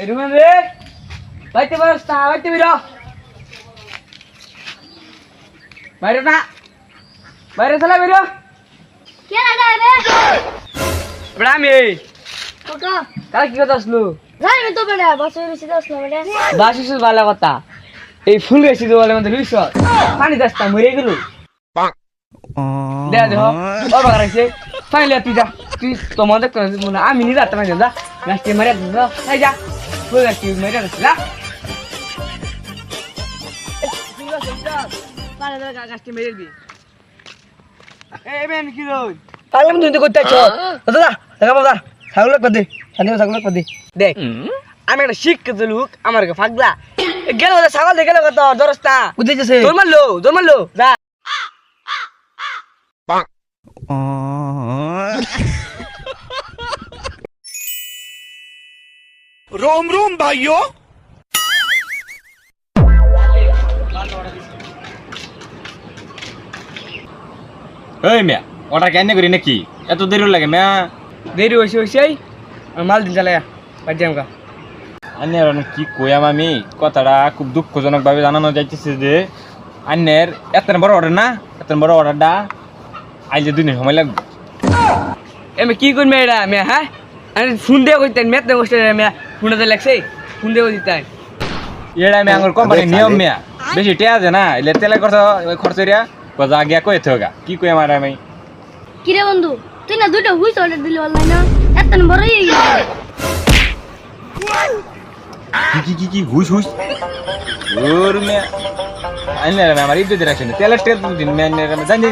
এই রুমে রে বাইতে পারস না বাইতে বেরো। বাইরে না। বাইরে চলা বেরো। কে লাগা রে? এবার আমি কাকা কাল কি কথা আসলো? জানি তো বেটা বসে বেশি দশ না বেটা। বাসিস ভালো কথা। এই ফুল গেছি তো বলে মধ্যে লুইস পানি দাসটা মরে গেল। দেয়া দেহ ও বাগার আছে। পানি তুই যা। তুই তোমাদের আমি নি যাতে পানি যা। গাছটি মারিয়া যা যা। তুমি করতে আছো দাদা দেখা ছাগল কদে ছাগল কদে দেখ আমি একটা শিক্ষিত লোক আমার ফাগলা গেল ছাগল দেখে গেল কত দরস্তা বুঝেছে দৌড় মারলো দৌড় মারলো যা রোম রোম ভাইও এই মিয়া অর্ডার কেন করি নাকি? এত দেরি লাগে মিয়া। দেরি হয়েছে হয়েছে মাল দিন চালায়া বাড়ি আমকা আন্যের কি কইয়াম আমি কথাটা খুব দুঃখজনক ভাবে জানানো যাইতেছে যে আন্যের এত বড় অর্ডার না? এত বড় অর্ডারটা আইলে দুই দিন সময় লাগবে। এমনি কি করবে এটা মিয়া হ্যাঁ? আমি ফোন দিয়ে কইতেন মেত বসতে মেয়া ফোনতে লাগছে। ফোন দিয়ে দিতেন এটা আমি আঙুর কোম্পানির নিয়ম মিয়া। বেশি টেয়া আছে না এলে তেলের খরচ খরচ এরিয়া যা গিয়া কই থাকা কি কই আমার আমি? কি রে বন্ধু তুই না দুটো হুইস অর্ডার দিলি অনলাইন না এত বড় হয়ে গেল। কি কি কি কি হুইস হুইস ওর মিয়া। আইলে আমার ইজ্জত রাখছেন তেলের টেল দিন মিয়া জানি